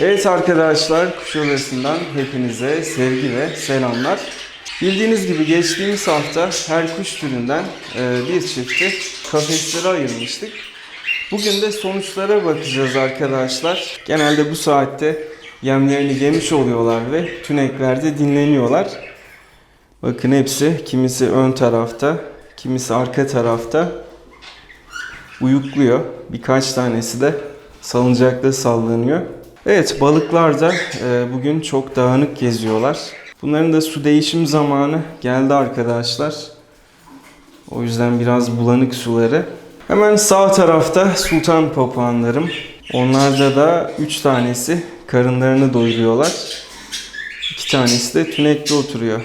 Evet arkadaşlar kuş odasından hepinize sevgi ve selamlar. Bildiğiniz gibi geçtiğimiz hafta her kuş türünden e, bir çifti kafeslere ayırmıştık. Bugün de sonuçlara bakacağız arkadaşlar. Genelde bu saatte yemlerini yemiş oluyorlar ve tüneklerde dinleniyorlar. Bakın hepsi kimisi ön tarafta, kimisi arka tarafta uyukluyor. Birkaç tanesi de salıncakta sallanıyor. Evet balıklar da e, bugün çok dağınık geziyorlar. Bunların da su değişim zamanı geldi arkadaşlar. O yüzden biraz bulanık suları. Hemen sağ tarafta sultan papağanlarım. Onlarda da 3 tanesi karınlarını doyuruyorlar. 2 tanesi de tünekte oturuyor.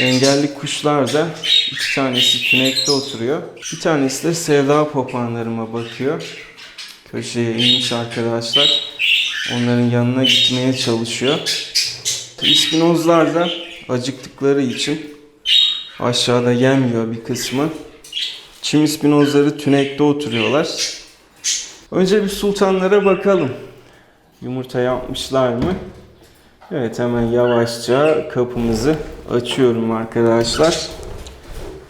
Engelli kuşlar da iki tanesi tünekte oturuyor. Bir tanesi de sevda papağanlarıma bakıyor. Köşeye inmiş arkadaşlar. Onların yanına gitmeye çalışıyor. İspinozlar da acıktıkları için aşağıda yemiyor bir kısmı. Çim ispinozları tünekte oturuyorlar. Önce bir sultanlara bakalım. Yumurta yapmışlar mı? Evet hemen yavaşça kapımızı açıyorum arkadaşlar.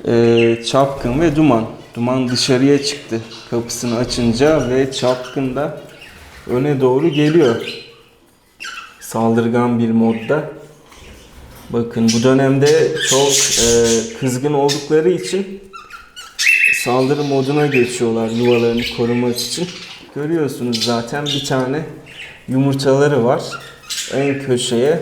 Ee, çapkın ve duman. Duman dışarıya çıktı kapısını açınca ve çapkın da öne doğru geliyor. Saldırgan bir modda. Bakın bu dönemde çok e, kızgın oldukları için saldırı moduna geçiyorlar yuvalarını korumak için. Görüyorsunuz zaten bir tane yumurtaları var. En köşeye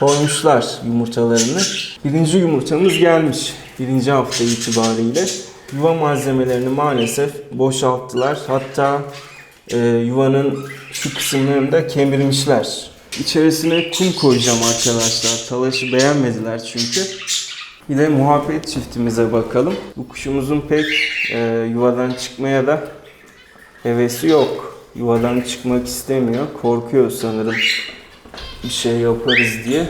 koymuşlar yumurtalarını. Birinci yumurtamız gelmiş. Birinci hafta itibariyle. Yuva malzemelerini maalesef boşalttılar. Hatta e, yuvanın şu kısımlarını da kemirmişler. İçerisine kum koyacağım arkadaşlar. Talaşı beğenmediler çünkü. Bir de muhabbet çiftimize bakalım. Bu kuşumuzun pek e, yuvadan çıkmaya da hevesi yok. Yuvadan çıkmak istemiyor. Korkuyor sanırım bir şey yaparız diye.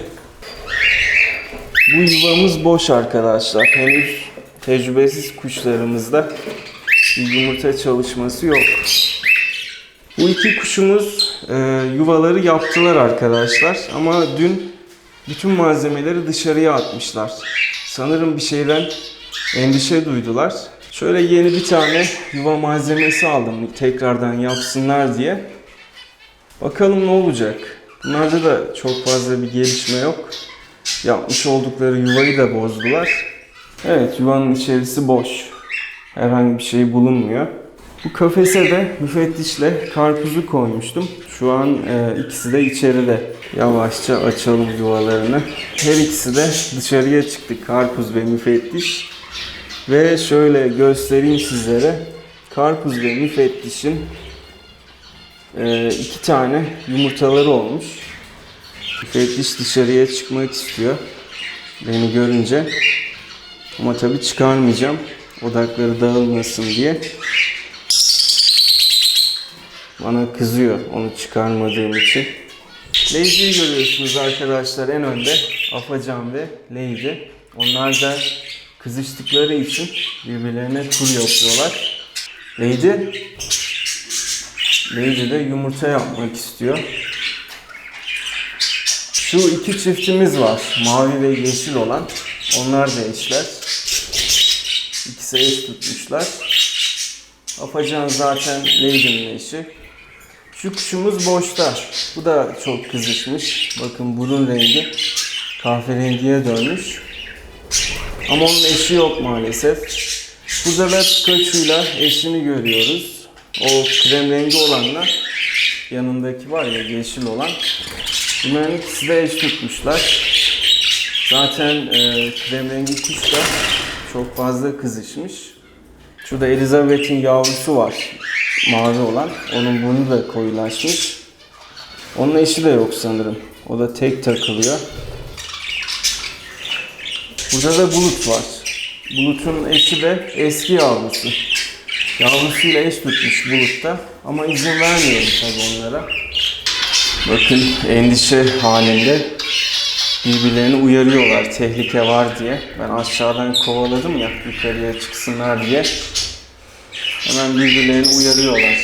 Bu yuvamız boş arkadaşlar. Henüz tecrübesiz kuşlarımızda yumurta çalışması yok. Bu iki kuşumuz e, yuvaları yaptılar arkadaşlar. Ama dün bütün malzemeleri dışarıya atmışlar. Sanırım bir şeyden endişe duydular. Şöyle yeni bir tane yuva malzemesi aldım tekrardan yapsınlar diye. Bakalım ne olacak. Bunlarda da çok fazla bir gelişme yok. Yapmış oldukları yuvayı da bozdular. Evet yuvanın içerisi boş. Herhangi bir şey bulunmuyor. Bu kafese de müfettişle karpuzu koymuştum. Şu an e, ikisi de içeride. Yavaşça açalım yuvalarını. Her ikisi de dışarıya çıktı karpuz ve müfettiş. Ve şöyle göstereyim sizlere. Karpuz ve müfettişin e, iki tane yumurtaları olmuş. Müfettiş dışarıya çıkmak istiyor. Beni görünce. Ama tabii çıkarmayacağım. Odakları dağılmasın diye. Bana kızıyor onu çıkarmadığım için. Lady'yi görüyorsunuz arkadaşlar en önde. Afacan ve Lady. Onlar da kızıştıkları için birbirlerine tur yapıyorlar. Lady Lady de yumurta yapmak istiyor. Şu iki çiftimiz var. Mavi ve yeşil olan. Onlar da eşler. İkisi eş tutmuşlar. Afacan zaten Lady'nin eşi. Şu kuşumuz boşta. Bu da çok kızışmış. Bakın burun rengi kahverengiye dönmüş. Ama onun eşi yok maalesef. Burada da Pikachu'yla eşini görüyoruz. O krem rengi olanla yanındaki var ya yeşil olan. Bunların ikisi de eş tutmuşlar. Zaten e, krem rengi kuş da çok fazla kızışmış. Şurada Elizabeth'in yavrusu var. Mavi olan. Onun burnu da koyulaşmış. Onun eşi de yok sanırım. O da tek takılıyor. Burada da Bulut var. Bulut'un eşi de eski yavrusu. Yavrusuyla eş tutmuş Bulut'ta. Ama izin vermiyorum tabii onlara. Bakın endişe halinde birbirlerini uyarıyorlar tehlike var diye. Ben aşağıdan kovaladım ya yukarıya çıksınlar diye. Hemen birbirlerini uyarıyorlar.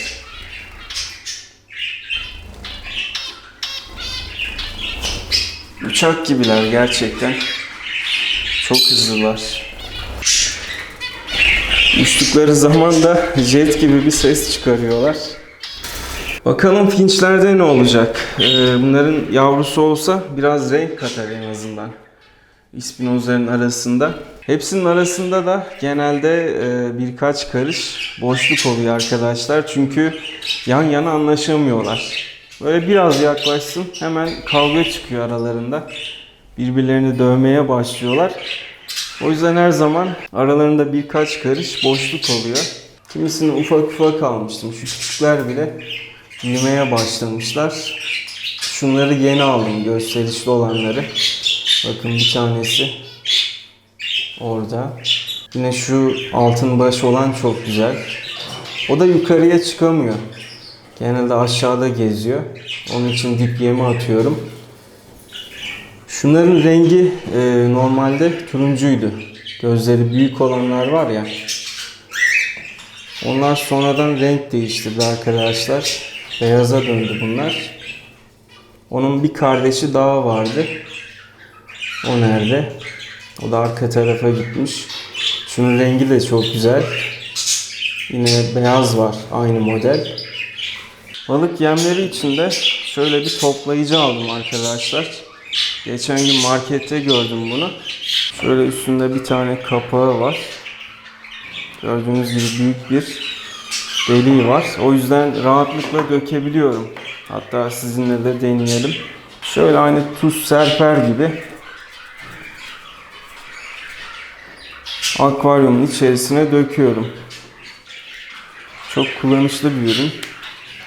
Uçak gibiler gerçekten. Çok hızlılar. Uçtukları zaman da jet gibi bir ses çıkarıyorlar. Bakalım finçlerde ne olacak? Ee, bunların yavrusu olsa biraz renk katar en azından. İspinozların arasında. Hepsinin arasında da genelde e, birkaç karış boşluk oluyor arkadaşlar. Çünkü yan yana anlaşamıyorlar. Böyle biraz yaklaşsın hemen kavga çıkıyor aralarında. Birbirlerini dövmeye başlıyorlar. O yüzden her zaman aralarında birkaç karış boşluk oluyor. Kimisini ufak ufak almıştım. Şu küçükler bile büyümeye başlamışlar. Şunları yeni aldım gösterişli olanları. Bakın bir tanesi orada. Yine şu altın baş olan çok güzel. O da yukarıya çıkamıyor. Genelde aşağıda geziyor. Onun için dip yemi atıyorum. Şunların rengi e, normalde turuncuydu. Gözleri büyük olanlar var ya. Onlar sonradan renk değiştirdi arkadaşlar. Beyaza döndü bunlar. Onun bir kardeşi daha vardı. O nerede? O da arka tarafa gitmiş. Şunun rengi de çok güzel. Yine beyaz var aynı model. Balık yemleri için de şöyle bir toplayıcı aldım arkadaşlar. Geçen gün markette gördüm bunu. Şöyle üstünde bir tane kapağı var. Gördüğünüz gibi büyük bir deliği var. O yüzden rahatlıkla dökebiliyorum. Hatta sizinle de deneyelim. Şöyle aynı tuz serper gibi akvaryumun içerisine döküyorum. Çok kullanışlı bir ürün.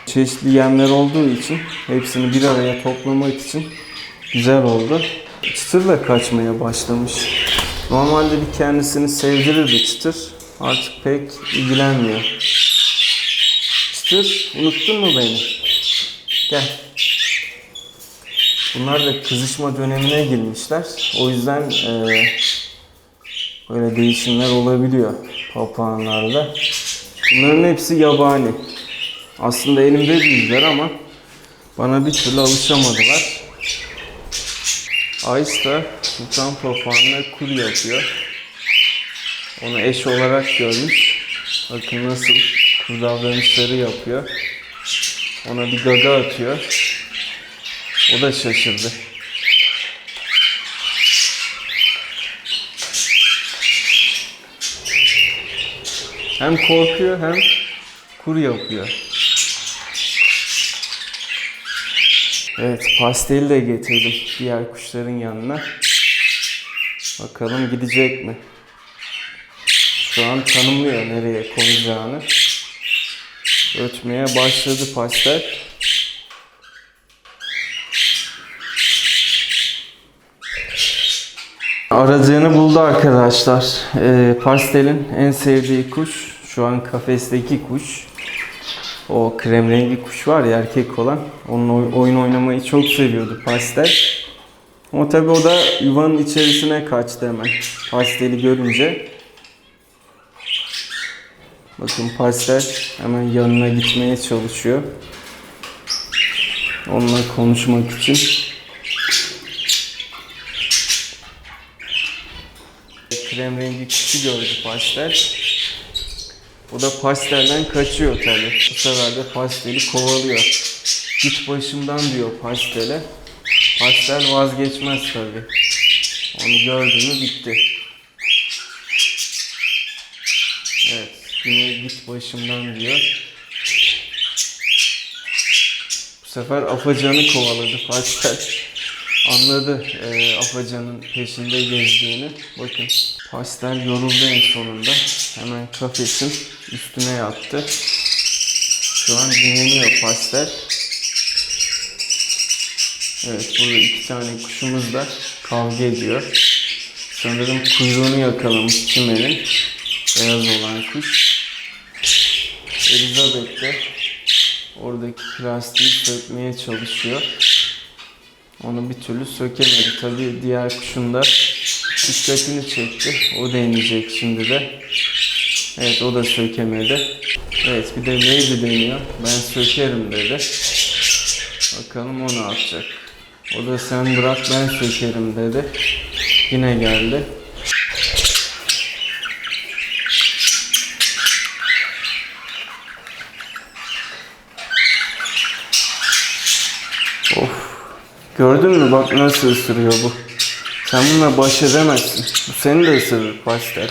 Çeşitli yemler olduğu için hepsini bir araya toplamak için güzel oldu. Çıtır da kaçmaya başlamış. Normalde bir kendisini sevdirirdi çıtır. Artık pek ilgilenmiyor. Çıtır, unuttun mu beni? Gel. Bunlar da kızışma dönemine girmişler. O yüzden eee böyle değişimler olabiliyor papağanlarda. Bunların hepsi yabani. Aslında elimde değiller ama bana bir türlü alışamadılar. Ayş da sultan papağanına kur yapıyor. Onu eş olarak görmüş. Bakın nasıl kur davranışları yapıyor. Ona bir gaga atıyor. O da şaşırdı. Hem korkuyor hem kur yapıyor. Evet pasteli de getirdim diğer kuşların yanına. Bakalım gidecek mi? Şu an tanımlıyor nereye konacağını. Ötmeye başladı pastel. Aradığını buldu arkadaşlar. Ee, pastelin en sevdiği kuş şu an kafesteki kuş. O krem rengi kuş var ya erkek olan. Onun oy- oyun oynamayı çok seviyordu pastel. Ama tabi o da yuvanın içerisine kaçtı hemen. Pasteli görünce. Bakın pastel hemen yanına gitmeye çalışıyor. Onunla konuşmak için. Krem rengi kuşu gördü pastel. O da pastelden kaçıyor tabi. Bu sefer de pasteli kovalıyor. Git başımdan diyor pastele. Pastel vazgeçmez tabi. Onu gördü mü bitti. Evet. Yine git başımdan diyor. Bu sefer afacanı kovaladı pastel. Anladı e, afacanın peşinde gezdiğini. Bakın pastel yoruldu en sonunda. Hemen kafesin üstüne yattı. Şu an dinleniyor pastel. Evet burada iki tane kuşumuz da kavga ediyor. Sanırım kuyruğunu yakalamış çimenin. Beyaz olan kuş. Elizabeth de oradaki plastiği sökmeye çalışıyor. Onu bir türlü sökemedi. Tabii diğer kuşun da dikkatini çekti. O deneyecek şimdi de. Evet o da sökemedi. Evet bir de Lady deniyor. Ben sökerim dedi. Bakalım o ne yapacak. O da sen bırak ben sökerim dedi. Yine geldi. Of. Gördün mü bak nasıl ısırıyor bu. Sen bununla baş edemezsin. Bu seni de ısırır pastel.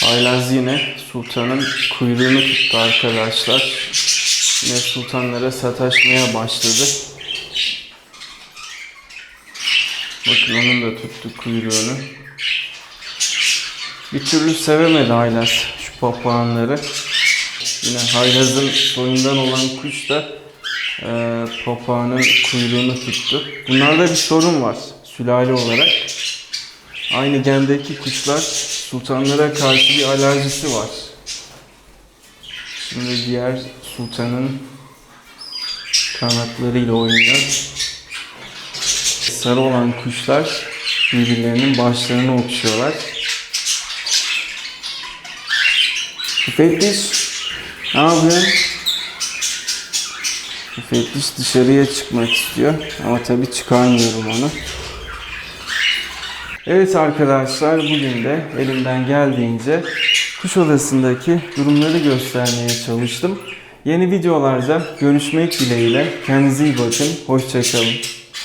Haylaz yine sultanın kuyruğunu tuttu arkadaşlar. Yine sultanlara sataşmaya başladı. Bakın onun da tuttu kuyruğunu. Bir türlü sevemedi Haylaz şu papağanları. Yine haylazın soyundan olan kuş da e, papağanın kuyruğunu tuttu. Bunlarda bir sorun var sülale olarak. Aynı gendeki kuşlar sultanlara karşı bir alerjisi var. Şimdi diğer sultanın kanatlarıyla oynuyor. Sarı olan kuşlar birbirlerinin başlarını okşuyorlar. Müfettiş, ne yapıyorsun? Müfettiş dışarıya çıkmak istiyor ama tabii çıkarmıyorum onu. Evet arkadaşlar bugün de elimden geldiğince kuş odasındaki durumları göstermeye çalıştım. Yeni videolarda görüşmek dileğiyle. Kendinize iyi bakın. Hoşçakalın.